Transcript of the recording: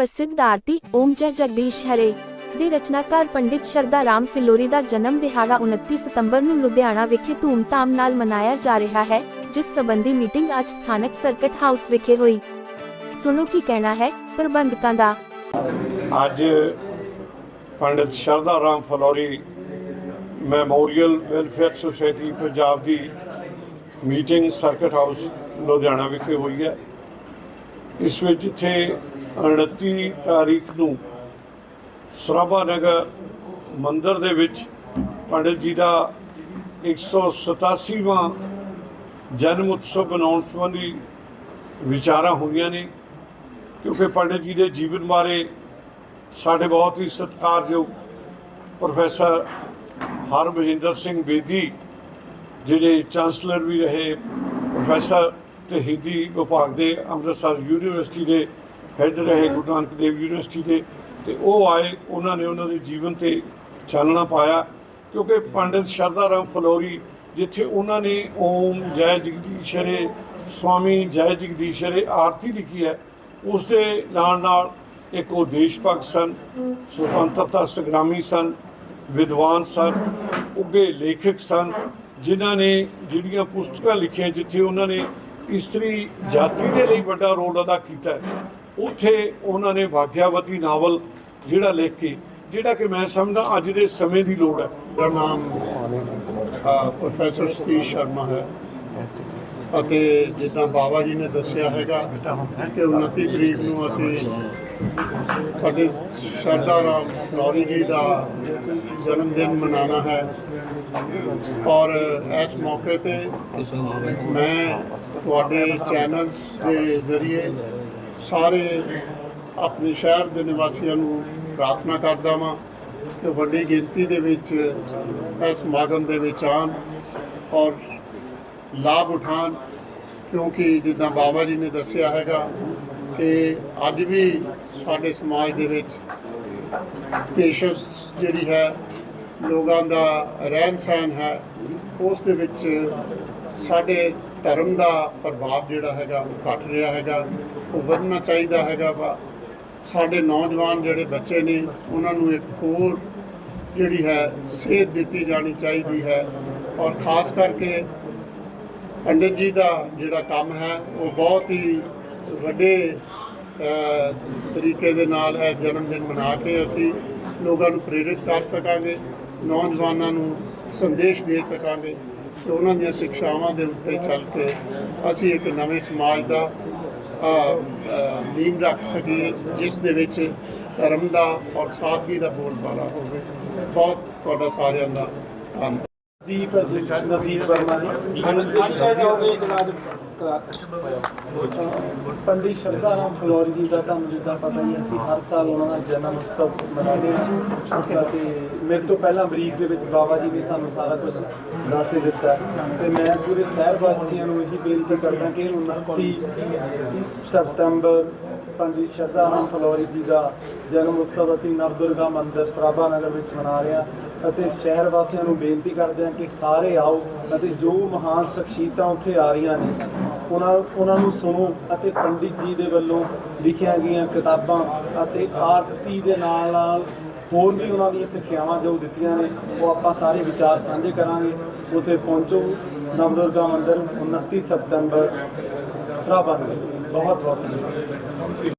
ਪ੍ਰਸਿੱਧ ਆਰਤੀ ਓਮ ਜੈ ਜਗਦੀਸ਼ ਹਰੇ ਦੇ ਰਚਨਾਕਾਰ ਪੰਡਿਤ ਸ਼ਰਦਾ ਰਾਮ ਫਿਲੋਰੀ ਦਾ ਜਨਮ ਦਿਹਾੜਾ 29 ਸਤੰਬਰ ਨੂੰ ਲੁਧਿਆਣਾ ਵਿਖੇ ਧੂਮਧਾਮ ਨਾਲ ਮਨਾਇਆ ਜਾ ਰਿਹਾ ਹੈ, ਜਿਸ ਸੰਬੰਧੀ ਮੀਟਿੰਗ ਅੱਜ ਸਥਾਨਕ ਸਰਕਟ ਹਾਊਸ ਵਿਖੇ ਹੋਈ। ਸੁਣੋ ਕੀ ਕਹਿਣਾ ਹੈ ਪ੍ਰਬੰਧਕਾਂ ਦਾ। ਅੱਜ Pandit Sharda Ram Phillauri memorial welfare society Punjab ਦੀ ਮੀਟਿੰਗ ਸਰਕਟ ਹਾਊਸ ਲੁਧਿਆਣਾ ਵਿਖੇ ਹੋਈ ਹੈ। ਇਸ ਵਿੱਚ ਜਿੱਥੇ 29 ਤਾਰੀਖ ਨੂੰ ਸਰਾਭਾ ਨਗਰ ਮੰਦਿਰ ਦੇ ਵਿੱਚ ਪੰਡਿਤ ਜੀ ਦਾ 187ਵਾਂ ਜਨਮ ਉਤਸਵ ਮਨਾਉਣ ਸੰਬੰਧੀ ਵਿਚਾਰਾਂ ਹੋਈਆਂ ਨੇ, ਕਿਉਂਕਿ ਪੰਡਿਤ ਜੀ ਦੇ ਜੀਵਨ ਬਾਰੇ ਸਾਡੇ ਬਹੁਤ ਹੀ ਸਤਿਕਾਰਯੋਗ ਪ੍ਰੋਫੈਸਰ ਹਰਮਹਿੰਦਰ ਸਿੰਘ ਬੇਦੀ, ਜਿਹੜੇ ਚਾਂਸਲਰ ਵੀ ਰਹੇ ਪ੍ਰੋਫੈਸਰ ਤੇ ਹਿੰਦੀ ਵਿਭਾਗ ਦੇ ਅੰਮ੍ਰਿਤਸਰ ਯੂਨੀਵਰਸਿਟੀ ਦੇ ਹੈੱਡ ਰਹੇ ਗੁਰੂ ਨਾਨਕ ਦੇਵ ਯੂਨੀਵਰਸਿਟੀ ਦੇ ਤੇ ਉਹ ਆਏ, ਉਹਨਾਂ ਨੇ ਉਹਨਾਂ ਦੇ ਜੀਵਨ ਤੇ ਚਾਨਣਾ ਪਾਇਆ, ਕਿਉਂਕਿ ਪੰਡਿਤ ਸ਼ਰਦਾ ਰਾਮ ਫਲੋਰੀ, ਜਿੱਥੇ ਉਹਨਾਂ ਨੇ ਓਮ ਜੈ ਜਗਦੀਸ਼ਰੇ, ਸਵਾਮੀ ਜੈ ਜਗਦੀਸ਼ਰੇ ਆਰਤੀ ਲਿਖੀ ਹੈ, ਉਸ ਦੇ ਨਾਲ ਨਾਲ ਇੱਕ ਉਹ ਦੇਸ਼ ਭਗਤ ਸਨ, ਸੁਤੰਤਰਤਾ ਸੰਗਰਾਮੀ ਸਨ, ਵਿਦਵਾਨ ਸਨ ਉੱਗੇ ਲੇਖਕ ਸਨ, ਜਿਨ੍ਹਾਂ ਨੇ ਜਿਹੜੀਆਂ ਪੁਸਤਕਾਂ ਲਿਖੀਆਂ ਜਿੱਥੇ ਉਹਨਾਂ ਨੇ ਇਸਤਰੀ ਜਾਤੀ ਦੇ ਲਈ ਵੱਡਾ ਰੋਲ ਅਦਾ ਕੀਤਾ ਉੱਥੇ ਉਹਨਾਂ ਨੇ ਭਾਗਿਆਵਤੀ ਨਾਵਲ ਜਿਹੜਾ ਲਿਖ ਕੇ, ਜਿਹੜਾ ਕਿ ਮੈਂ ਸਮਝਦਾ ਅੱਜ ਦੇ ਸਮੇਂ ਦੀ ਲੋੜ ਹੈ। ਮੇਰਾ ਨਾਮ ਪ੍ਰੋਫੈਸਰ ਸਤੀਸ਼ ਸ਼ਰਮਾ ਹੈ। ਅਤੇ ਜਿੱਦਾਂ ਬਾਬਾ ਜੀ ਨੇ ਦੱਸਿਆ ਹੈਗਾ ਕਿ 29 ਤਰੀਕ ਨੂੰ ਅਸੀਂ ਸਾਡੇ ਸ਼ਰਦਾ ਰਾਮ ਫਲੋਰੀ ਜੀ ਦਾ ਜਨਮ ਦਿਨ ਮਨਾਉਣਾ ਹੈ। ਔਰ ਇਸ ਮੌਕੇ ਤੇ ਮੈਂ ਤੁਹਾਡੇ ਚੈਨਲਸ ਦੇ ਜ਼ਰੀਏ ਸਾਰੇ ਆਪਣੇ ਸ਼ਹਿਰ ਦੇ ਨਿਵਾਸੀਆਂ ਨੂੰ ਪ੍ਰਾਰਥਨਾ ਕਰਦਾ ਵਾਂ ਕਿ ਵੱਡੀ ਗਿਣਤੀ ਦੇ ਵਿੱਚ ਇਸ ਸਮਾਗਮ ਦੇ ਵਿੱਚ ਆਉਣ ਔਰ ਲਾਭ ਉਠਾਉਣ, ਕਿਉਂਕਿ ਜਿੱਦਾਂ ਬਾਬਾ ਜੀ ਨੇ ਦੱਸਿਆ ਹੈਗਾ ਕਿ ਅੱਜ ਵੀ ਸਾਡੇ ਸਮਾਜ ਦੇ ਵਿੱਚ ਪੇਸ਼ੈਂਸ ਜਿਹੜੀ ਹੈ, ਲੋਕਾਂ ਦਾ ਰਹਿਣ ਸਹਿਣ ਹੈ, ਉਸ ਦੇ ਵਿੱਚ ਸਾਡੇ ਧਰਮ ਦਾ ਪ੍ਰਭਾਵ ਜਿਹੜਾ ਹੈਗਾ ਉਹ ਘਟ ਰਿਹਾ ਹੈਗਾ, ਉਹ ਵਧਣਾ ਚਾਹੀਦਾ ਹੈਗਾ ਵਾ। ਸਾਡੇ ਨੌਜਵਾਨ ਜਿਹੜੇ ਬੱਚੇ ਨੇ, ਉਹਨਾਂ ਨੂੰ ਇੱਕ ਹੋਰ ਜਿਹੜੀ ਹੈ ਸੇਧ ਦਿੱਤੀ ਜਾਣੀ ਚਾਹੀਦੀ ਹੈ ਔਰ ਖਾਸ ਕਰਕੇ ਪੰਡਿਤ ਜੀ ਦਾ ਜਿਹੜਾ ਕੰਮ ਹੈ, ਉਹ ਬਹੁਤ ਹੀ ਵੱਡੇ ਤਰੀਕੇ ਦੇ ਨਾਲ ਹੈ ਜਨਮ ਦਿਨ ਮਨਾ ਕੇ ਅਸੀਂ ਲੋਕਾਂ ਨੂੰ ਪ੍ਰੇਰਿਤ ਕਰ ਸਕਾਂਗੇ, ਨੌਜਵਾਨਾਂ ਨੂੰ ਸੰਦੇਸ਼ ਦੇ ਸਕਾਂਗੇ। ਕਿ ਉਹਨਾਂ ਦੀਆਂ ਸਿੱਖਿਆਵਾਂ ਦੇ ਉੱਤੇ ਚੱਲ ਕੇ ਅਸੀਂ ਇੱਕ ਨਵੇਂ ਸਮਾਜ ਦਾ ਅ, ਨੀਂਹ ਰੱਖ ਸਕੀਏ ਜਿਸ ਦੇ ਵਿੱਚ ਧਰਮ ਦਾ ਔਰ ਸਾਦਗੀ ਦਾ ਬੋਲਬਾਲਾ ਹੋਵੇ। ਬਹੁਤ ਤੁਹਾਡਾ ਸਾਰਿਆਂ ਦਾ ਧੰਨਵਾਦ। ਦੀਪ ਨਦੀਪ ਵਰਮਾ ਜੀ। ਪੰਡਿਤ ਸ਼ਰਦਾ ਰਾਮ ਫਲੋਰੀ ਜੀ ਦਾ ਤੁਹਾਨੂੰ ਜਿੱਦਾਂ ਪਤਾ ਹੀ ਹੈ, ਅਸੀਂ ਹਰ ਸਾਲ ਉਹਨਾਂ ਦਾ ਜਨਮ ਉਤਸਵ ਮਨਾਉਂਦੇ ਹਾਂ। ਤੇ ਮੇਰੇ ਤੋਂ ਪਹਿਲਾਂ ਬਰੀਕ ਦੇ ਵਿੱਚ ਬਾਬਾ ਜੀ ਨੇ ਤੁਹਾਨੂੰ ਸਾਰਾ ਕੁਝ ਦੱਸ ਹੀ ਦਿੱਤਾ ਤੇ ਮੈਂ ਪੂਰੇ ਸ਼ਹਿਰ ਵਾਸੀਆਂ ਨੂੰ ਇਹੀ ਬੇਨਤੀ ਕਰਦਾ ਕਿ 29 ਸਤੰਬਰ ਪੰਡਿਤ ਸ਼ਰਦਾ ਰਾਮ ਫਲੋਰੀ ਜੀ ਦਾ ਜਨਮ ਉਤਸਵ ਅਸੀਂ ਨਵਦੁਰਗਾ ਮੰਦਿਰ ਸਰਾਭਾ ਨਗਰ ਵਿੱਚ ਮਨਾ ਰਹੇ ਹਾਂ। ਅਤੇ ਸ਼ਹਿਰ ਵਾਸੀਆਂ ਨੂੰ ਬੇਨਤੀ ਕਰਦੇ ਹਾਂ ਕਿ ਸਾਰੇ ਆਓ ਅਤੇ ਜੋ ਮਹਾਨ ਸ਼ਖਸੀਅਤਾਂ ਉੱਥੇ ਆ ਰਹੀਆਂ ਨੇ, ਉਹਨਾਂ ਉਹਨਾਂ ਨੂੰ ਸੁਣੋ ਅਤੇ ਪੰਡਿਤ ਜੀ ਦੇ ਵੱਲੋਂ ਲਿਖੀਆਂ ਗਈਆਂ ਕਿਤਾਬਾਂ ਅਤੇ ਆਰਤੀ ਦੇ ਨਾਲ ਨਾਲ ਹੋਰ ਵੀ ਉਹਨਾਂ ਦੀਆਂ ਸਿੱਖਿਆਵਾਂ ਜੋ ਦਿੱਤੀਆਂ ਨੇ, ਉਹ ਆਪਾਂ ਸਾਰੇ ਵਿਚਾਰ ਸਾਂਝੇ ਕਰਾਂਗੇ। ਉੱਥੇ ਪਹੁੰਚੋ, ਨਵਦੁਰਗਾ ਮੰਦਿਰ 29 ਸਤੰਬਰ, ਸਰਾਭਾ ਬਹੁਤ ਬਹੁਤ ਧੰਨਵਾਦ।